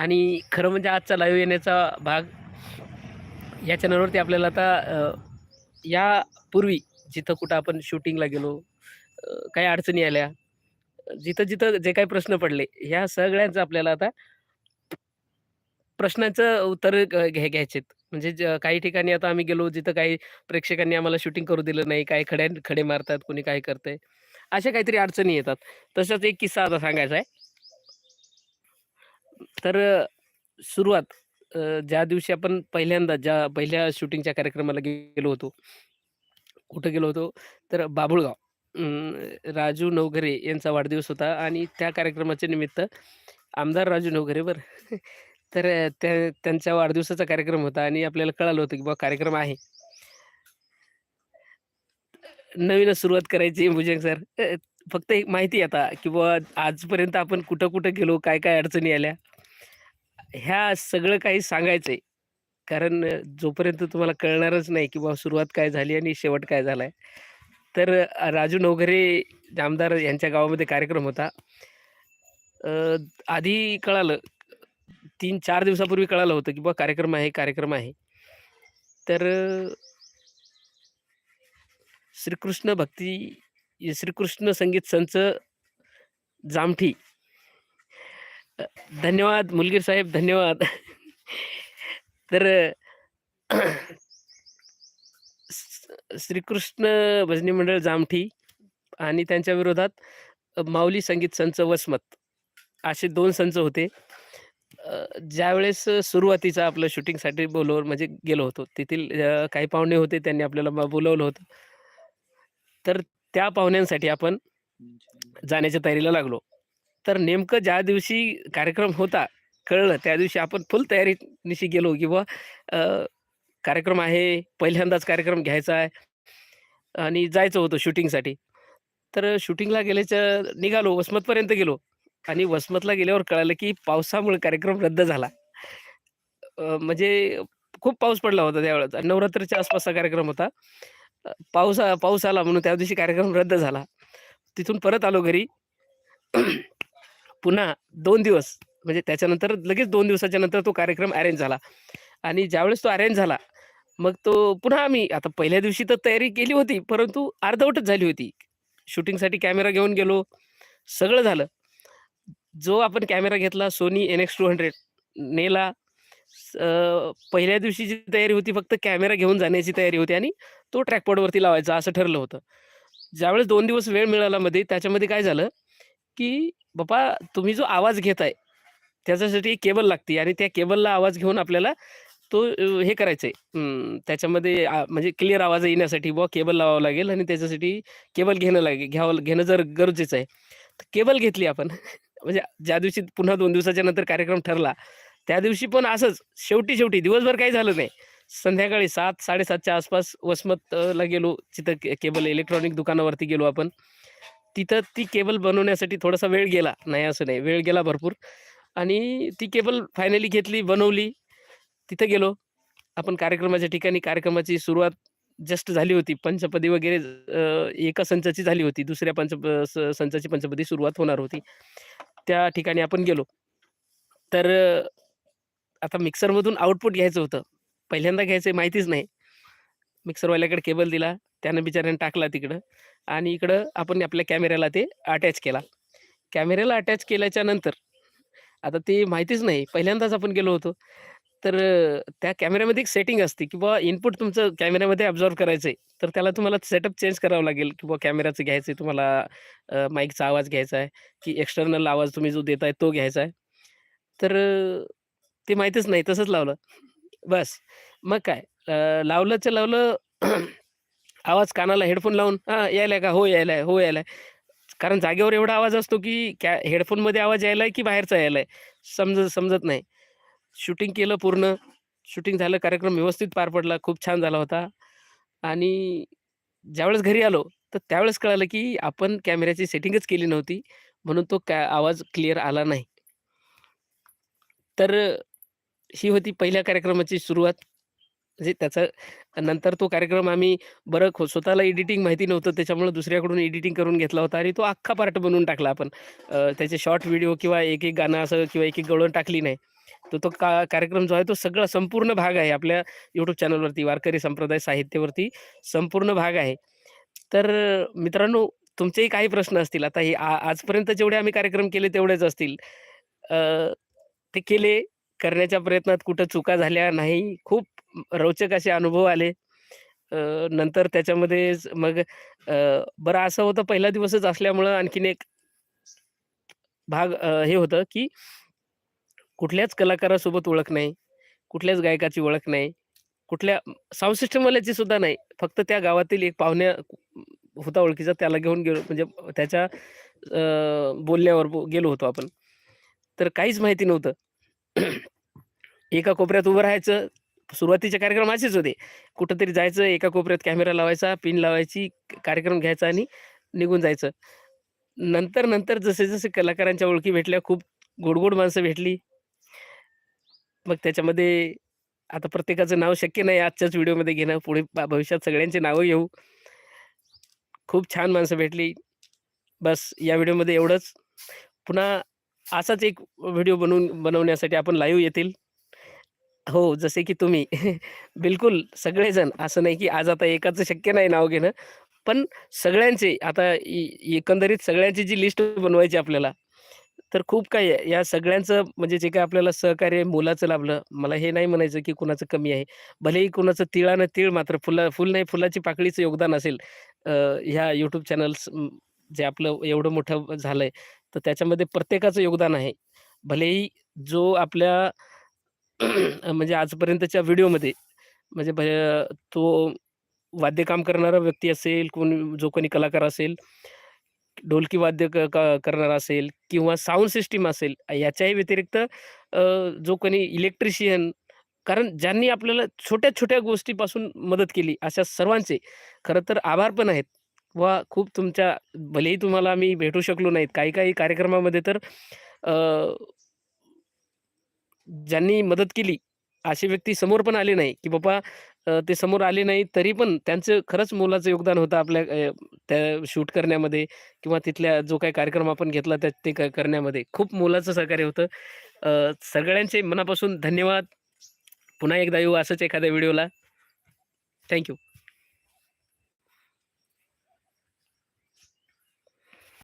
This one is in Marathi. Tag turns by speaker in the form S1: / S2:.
S1: आणि खरं म्हणजे आजचा लाईव्ह येण्याचा भाग या चॅनलवरती आपल्याला आता यापूर्वी जिथं कुठं आपण शूटिंगला गेलो काही अडचणी आल्या जिथं जिथं जे काही प्रश्न पडले ह्या सगळ्यांचं आपल्याला आता प्रश्नाचं उत्तर घ्या घ्यायचेत. म्हणजे ज काही ठिकाणी आता आम्ही गेलो जिथं काही प्रेक्षकांनी आम्हाला शूटिंग करू दिलं नाही. काही खड्या खडे मारतात, कोणी काय करतंय. अशा काहीतरी अडचणी येतात. तसाच एक किस्सा आता सांगायचा आहे. तर सुरुवात ज्या दिवशी आपण पहिल्यांदा ज्या पहिल्या शूटिंगच्या कार्यक्रमाला गेलो होतो. कुठं गेलो होतो? तर बाबुळगाव राजू नवघरे यांचा वाढदिवस होता आणि त्या कार्यक्रमाच्या निमित्त आमदार राजू नवघरे बरं. तर त्या त्यांच्या वाढदिवसाचा कार्यक्रम होता आणि आपल्याला कळालं होतं की बाबा कार्यक्रम आहे. नवीनच सुरुवात करायची भुजंग सर. फक्त एक माहिती आता की बुवा आजपर्यंत आपण कुठं-कुठं गेलो, काय-काय अडचणी आल्या. ह्या सगळं काही सांगायचंय. कारण जोपर्यंत तुम्हाला कळणारच नाही की बाबा सुरुवात काय झाली आणि शेवट काय झालाय. तर राजू नवघरे आमदार यांच्या गावामध्ये कार्यक्रम होता. आधी कळालं 3-4 दिवसापूर्वी कळालं होतं की बा कार्यक्रम आहे, कार्यक्रम आहे. तर श्रीकृष्ण भक्ती श्रीकृष्ण संगीत संच जामठी. धन्यवाद मुलगीर साहेब धन्यवाद. तर श्रीकृष्ण भजनी मंडळ जामठी आणि त्यांच्या विरोधात माऊली संगीत संच वसमत असे 2 संच होते. ज्यावेळेस सुरुवातीचं आपलं शूटिंगसाठी बोलवलं म्हणजे गेलो होतो. तेथील काही पाहुणे होते त्यांनी आपल्याला बोलावलं होतं. तर त्या पाहुण्यांसाठी आपण जाण्याच्या तयारीला लागलो. तर नेमकं ज्या दिवशी कार्यक्रम होता, कळलं त्या दिवशी आपण फुल तयारीनिशी गेलो की बा कार्यक्रम आहे, पहिल्यांदाच कार्यक्रम घ्यायचा आहे आणि जायचं होतं शूटिंगसाठी. तर शूटिंगला गेल्याच्या निघालो वसमतपर्यंत गेलो आणि वसमतला गेल्यावर कळालं की पावसामुळे कार्यक्रम रद्द झाला. म्हणजे खूप पाऊस पडला होता त्यावेळेस नवरात्रीच्या आसपासचा कार्यक्रम होता. पावसा पाऊस पाऊस आला म्हणून त्या दिवशी कार्यक्रम रद्द झाला. तिथून परत आलो घरी. पुन्हा दोन दिवस म्हणजे त्याच्यानंतर लगेच दोन दिवसाच्या नंतर तो कार्यक्रम अरेंज झाला आणि ज्यावेळेस तो अरेंज झाला, मग तो पुन्हा आम्ही आता पहिल्या दिवशी तर तयारी केली होती, परंतु अर्धवटच झाली होती. शूटिंगसाठी कॅमेरा घेऊन गेलो, सगळं झालं. जो आपण कॅमेरा घेतला Sony NX200 नेला. स नेला पहिल्या दिवशीची तयारी होती फक्त कॅमेरा घेऊन जाण्याची तयारी होती आणि तो ट्रॅकपॉडवरती लावायचा असं ठरलं होतं. ज्यावेळेस दोन दिवस वेळ मिळाला मध्ये त्याच्यामध्ये काय झालं, की बाबा तुम्ही जो आवाज घेताय, त्याच्यासाठी केबल लागते आणि त्या केबलला आवाज घेऊन आपल्याला तो हे करायचं आहे त्याच्यामध्ये म्हणजे क्लिअर आवाज येण्यासाठी बुवा केबल लावावं लागेल आणि त्याच्यासाठी केबल घेणं लागेल घ्यावं घेणं जर गरजेचं आहे. तर केबल घेतली आपण. म्हणजे ज्या दिवशी पुन्हा दोन दिवसाच्या नंतर कार्यक्रम ठरला, त्या दिवशी पण असंच शेवटी-शेवटी दिवसभर काही झालं नाही. संध्याकाळी 7:00-7:30च्या आसपास वसमतला गेलो. तिथं के केबल इलेक्ट्रॉनिक दुकानावरती गेलो आपण. तिथं ती केबल बनवण्यासाठी थोडासा वेळ गेला. नाही असं नाही, वेळ गेला भरपूर आणि ती केबल फायनली घेतली, बनवली. तिथं गेलो. आपण कार्यक्रमाच्या ठिकाणी कार्यक्रमाची सुरुवात जस्ट झाली होती. पंचपदी वगैरे एका संचाची झाली होती. दुसऱ्या पंच स संचाची पंचपदी सुरुवात होणार होती. त्या ठिकाणी आपण गेलो. तर आता मिक्सरमधून आउटपुट घ्यायचं होतं. पहिल्यांदा घ्यायचं माहितीच नाही. मिक्सरवाल्याकडे केबल दिला. त्यानं बिचाऱ्याने टाकला तिकडं आणि इकडं आपण आपल्या कॅमेऱ्याला ते अटॅच केला. कॅमेऱ्याला अटॅच केल्याच्यानंतर आता ते माहितीच नाही. पहिल्यांदाच आपण गेलो होतो. तर त्या कॅमेऱ्यामध्ये एक सेटिंग असते, की बुवा इनपुट तुमचं कॅमेऱ्यामध्ये ॲब्झर्व करायचं आहे तर त्याला तुम्हाला सेटअप चेंज करावं लागेल, की कॅमेऱ्याचं घ्यायचं आहे तुम्हाला माईकचा आवाज घ्यायचा आहे, की एक्स्टर्नल आवाज तुम्ही जो देताय तो घ्यायचा आहे. तर ते माहीतच नाही तसंच लावलं. बस. मग काय लावलंच लावलं आवाज कानाला हेडफोन लावून "हां, यायलाय का? हो, यायलाय. हो, यायलाय." कारण जागेवर एवढा आवाज असतो, की कॅ हेडफोनमध्ये आवाज यायलाय, की बाहेरचा यायलाय समज समजत नाही. शूटिंग केलं पूर्ण. शूटिंग झालं, कार्यक्रम व्यवस्थित पार पडला. खूप छान झाला होता आणि ज्यावेळेस घरी आलो, तर त्यावेळेस कळालं, की आपण कॅमेऱ्याची सेटिंगच केली नव्हती. म्हणून तो कॅ आवाज क्लिअर आला नाही. तर ही होती पहिल्या कार्यक्रमाची सुरुवात. म्हणजे त्याचं नंतर तो कार्यक्रम आम्ही बरं खो स्वतःला एडिटिंग माहिती नव्हतं त्याच्यामुळे दुसऱ्याकडून एडिटिंग करून घेतला होता आणि तो अख्खा पार्ट बनवून टाकला आपण. त्याचे शॉर्ट व्हिडिओ किंवा एक-एक गाणं असं किंवा एक-एक गळून टाकली नाही. तर तो का कार्यक्रम जो आहे तो सगळा संपूर्ण भाग आहे आपल्या यूट्यूब चॅनलवरती वारकरी संप्रदाय साहित्यावरती संपूर्ण भाग आहे. तर मित्रांनो तुमचेही काही प्रश्न असतील. आता हे आ आजपर्यंत जेवढे आम्ही कार्यक्रम केले तेवढेच असतील. ते केले, करण्याच्या प्रयत्नात कुठं चुका झाल्या नाही. खूप रोचक असे अनुभव आले. नंतर त्याच्यामध्येच मग बरं असं होतं पहिला दिवसच असल्यामुळं आणखीन एक भाग हे होतं, की कुठल्याच कलाकारासोबत ओळख नाही, कुठल्याच गायकाची ओळख नाही, कुठल्या साऊंड सिस्टमवाल्याची सुद्धा नाही. फक्त त्या गावातील एक पाहुण्या होता ओळखीचा त्याला घेऊन गेलो म्हणजे त्याच्या बोलण्यावर बो गेलो होतो आपण. तर काहीच माहिती नव्हतं. एका कोपऱ्यात उभं राहायचं. सुरुवातीचे कार्यक्रम असेच होते. कुठंतरी जायचं, एका कोपऱ्यात कॅमेरा लावायचा, पिन लावायची, कार्यक्रम घ्यायचा आणि निघून जायचं. नंतर, नंतर जसे-जसे कलाकारांच्या ओळखी भेटल्या, खूप गोड-गोड माणसं भेटली. मग त्याच्यामध्ये आता प्रत्येकाचं नाव शक्य नाही आजच्याच व्हिडिओमध्ये घेणं. पुढे भविष्यात सगळ्यांची नावं घेऊ. खूप छान माणसं भेटली. बस या व्हिडिओमध्ये एवढंच. पुन्हा असाच एक व्हिडिओ बनवून बनवण्यासाठी आपण लाईव्ह येतील. हो, जसे की तुम्ही. बिलकुल सगळेजण असं नाही की आज आता एकाचं शक्य नाही नाव घेणं. पण सगळ्यांचे आता एकंदरीत सगळ्यांची जी लिस्ट बनवायची आपल्याला, तर खूप काही आहे. या सगळ्यांचं म्हणजे जे काही आपल्याला सहकार्य मोलाचं लाभलं. मला हे नाही म्हणायचं की कुणाचं कमी आहे. भलेही कुणाचं तिळानं तीळ मात्र फुला फुल नाही फुलाची पाकळीचं योगदान असेल ह्या यूट्यूब चॅनल्स जे आपलं एवढं मोठं झालंय, तर त्याच्यामध्ये प्रत्येकाचं योगदान आहे. भलेही जो आपल्या म्हणजे आजपर्यंतच्या व्हिडिओमध्ये म्हणजे भ तो वाद्यकाम करणारा व्यक्ती असेल, कोण जो कोणी कलाकार असेल, ढोलकी वाद्य क क करणारा असेल किंवा साऊंड सिस्टीम असेल, याच्याही व्यतिरिक्त जो कोणी इलेक्ट्रिशियन कारण ज्यांनी आपल्याला छोट्या-छोट्या गोष्टीपासून मदत केली, अशा सर्वांचे खरं तर आभार पण आहेत. वा खूप तुमच्या भलेही तुम्हाला आम्ही भेटू शकलो नाहीत. काही-काही कार्यक्रमामध्ये तर ज्यांनी मदत केली, अशी व्यक्ती समोर पण आले नाही, की बाबा ते समोर आले नाही, तरी पण त्यांचं खरंच मोलाचं योगदान होतं आपल्या त्या शूट करण्यामध्ये किंवा तिथल्या जो काही कार्यक्रम आपण घेतला त्यात ते क करण्यामध्ये खूप मोलाचं सहकार्य होतं. सगळ्यांचे मनापासून धन्यवाद. पुन्हा एकदा येऊ असंच एखाद्या व्हिडिओला. थँक्यू